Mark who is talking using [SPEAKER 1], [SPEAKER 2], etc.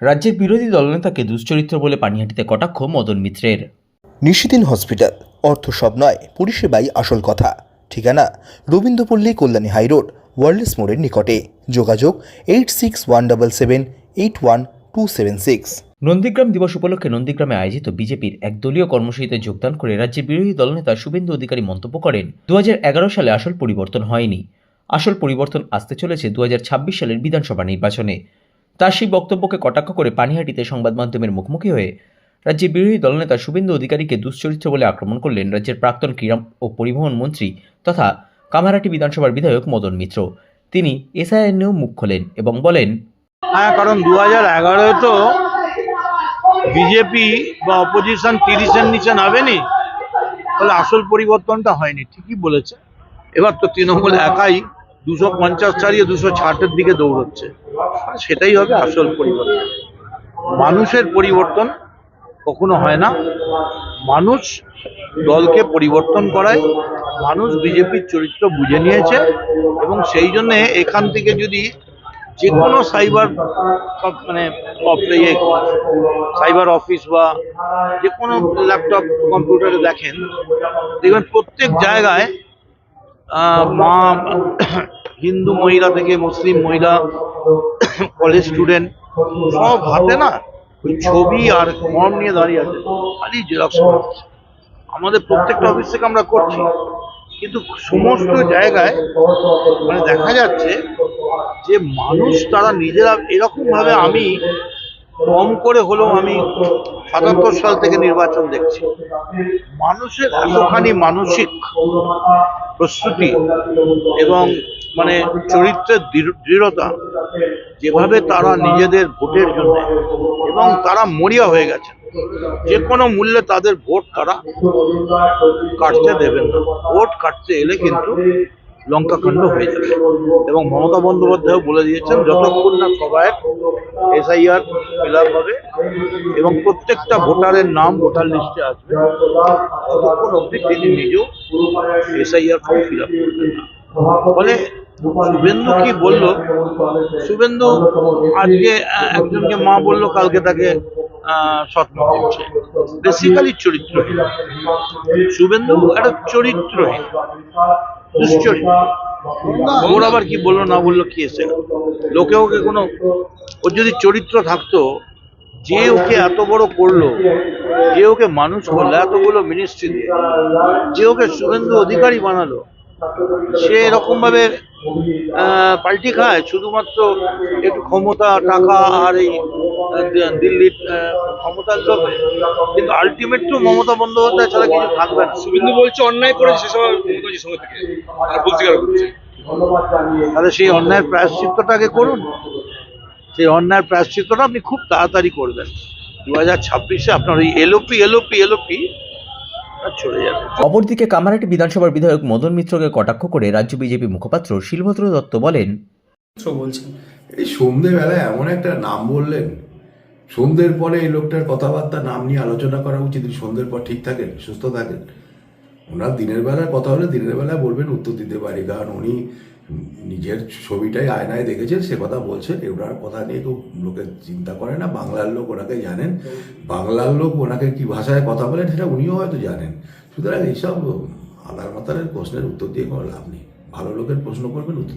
[SPEAKER 1] রাজ্যের বিরোধী দলনেতাকে দুশ্চরিত্র বলে পানিহাটিতে কটাক্ষ মদন মিত্রের।
[SPEAKER 2] নিশিদিন হসপিটাল অর্থ সব নয় পরিষেবাই আসল কথা। ঠিকানা রবীন্দ্রপল্লী কল্যাণী হাইরোড ওয়ার্ল্ডস মোড়ের নিকটে। যোগাযোগ eight six one double seven eight one two seven six.
[SPEAKER 1] Nandigram দিবস উপলক্ষে নন্দীগ্রামে আয়োজিত বিজেপির এক দলীয় কর্মসূচিতে যোগদান করে রাজ্যের বিরোধী দলনেতা শুভেন্দু অধিকারী মন্তব্য করেন দু হাজার এগারো সালে আসল পরিবর্তন হয়নি। আসল পরিবর্তন আসতে চলেছে দু হাজার ছাব্বিশ সালের বিধানসভা নির্বাচনে। তার সেই বক্তব্যকে কটাক্ষ করে পানিহাটিতে সংবাদ মাধ্যমের মুখোমুখি হয়ে রাজ্যের বিরোধী দলনেতা শুভেন্দু অধিকারীকে দুশ্চরিত্র বলে আক্রমণ করলেন রাজ্যের প্রাক্তন ক্রীড়া ও পরিবহন মন্ত্রী তথা কামারহাটি বিধানসভার বিধায়ক মদন মিত্র। তিনি এসআইআর নিয়েও মুখ খোলেন এবং বলেন
[SPEAKER 3] হ্যাঁ কারণ দু হাজার তো বিজেপি বা অপোজিশন তিরিশের নিচে নামেনি। তাহলে আসল পরিবর্তনটা হয়নি, ঠিকই বলেছে। এবার তো তৃণমূল একাই দুশো পঞ্চাশ ছাড়িয়ে দুশো ষাটের দিকে দৌড়চ্ছে। সেটাই হবে আসল পরিবর্তন। মানুষের পরিবর্তন কখনো হয় না। মানুষ দলকে পরিবর্তন করায় মানুষ বিজেপির চরিত্র বুঝে নিয়েছে এবং সেই জন্যে এখান থেকে যদি যে কোনো সাইবার মানে ইয়ে, সাইবার অফিস বা যে কোনো ল্যাপটপ কম্পিউটারে দেখেন দেখবেন প্রত্যেক জায়গায় মা হিন্দু মহিলা থেকে মুসলিম মহিলা কলেজ স্টুডেন্ট সব হাতে না ওই ছবি আর ফর্ম নিয়ে দাঁড়িয়ে আছে। খালি জেরক্স আমাদের প্রত্যেকটা অফিস থেকে আমরা করছি। কিন্তু সমস্ত জায়গায় মানে দেখা যাচ্ছে যে মানুষ তারা নিজেরা এরকম ভাবে আমি কম করে হলেও আমি সাতাত্তর সাল থেকে নির্বাচন দেখছি। মানুষের এতখানি মানসিক প্রস্তুতি এবং মানে চরিত্রের দৃঢ়- দৃঢ়তা যেভাবে তারা নিজেদের ভোটের জন্য এবং তারা মরিয়া হয়ে গেছে যে কোনো মূল্যে তাদের ভোট তারা কাটতে দেবেন না। ভোট কাটতে এলে কিন্তু লঙ্কাকাণ্ড হয়ে যাবে। এবং মমতা বন্দ্যোপাধ্যায় বলে দিয়েছেন, যতক্ষণ না সবাই এসআইআর ফিল হবে এবং প্রত্যেকটা ভোটারের নাম ভোটার লিস্টে আসবে, ততক্ষণ অবধি তিনি নিজেও এসআইআর ফর্ম ফিল আপ করবেন ফলে শুভেন্দু কি বলল? শুভেন্দু আজকে একজনকে মা বলল, কালকে তাকে বেসিক্যালি চরিত্রহীন। শুভেন্দু একটা চরিত্রহীন। ওর আবার কি বলল না বলল কি এসে লোকে ওকে কোনো ওর যদি চরিত্র থাকতো যে ওকে এত বড় করল যে ওকে মানুষ করল এতগুলো মিনিস্ট্রি দিয়ে যে ওকে শুভেন্দু অধিকারী বানালো সে এরকম ভাবে আহ, পাল্টি খায় শুধুমাত্র একটু ক্ষমতা টাকা আর এই দিল্লির আহ, ক্ষমতার লোভে কিন্তু আলটিমেট তো মমতা বন্দ্যোপাধ্যায় ছাড়া কিছু থাকবে না।
[SPEAKER 4] শুভেন্দু বলছে অন্যায় করে সে সময় মমতাজির সঙ্গে থেকে। আর ভুল স্বীকার করছে।
[SPEAKER 3] তাহলে সেই অন্যায়ের প্রায়শ্চিত্তটা আগে করুন। সেই অন্যায়ের প্রায়শ্চিত্তটা আপনি খুব তাড়াতাড়ি করবেন। দু হাজার ছাব্বিশে আপনার ওই এলোপি এলোপি এলোপি চলে যাবে।
[SPEAKER 1] অপরদিকে কামারহাটি বিধানসভার বিধায়ক মদন মিত্রকে কটাক্ষ করে রাজ্য বিজেপি মুখপাত্র শিলভদ্র দত্ত বলেন
[SPEAKER 4] বলছেন
[SPEAKER 5] এই সন্ধ্যেবেলায় এমন একটা নাম বললেন সন্ধ্যের পরে এই লোকটার কথাবার্তা নাম নিয়ে আলোচনা করা উচিত সন্ধ্যের পর ঠিক থাকেন, সুস্থ থাকেন। ওনার দিনের বেলায় কথা হলে দিনের বেলায় বলবেন, উত্তর দিতে পারি, কারণ উনি নিজের ছবিটাই আয়নায় দেখেছেন, সে কথা বলছেন। ওনার কথা নিয়ে কেউ লোকে চিন্তা করে না, বাংলার লোক ওনাকে জানেন। বাংলার লোক ওনাকে কি ভাষায় কথা বলেন সেটা উনিও হয়তো জানেন। সুতরাং এইসব আদার মাতারের প্রশ্নের উত্তর দিয়ে কোনো লাভ নেই। ভালো লোকের প্রশ্ন করবেন, উত্তর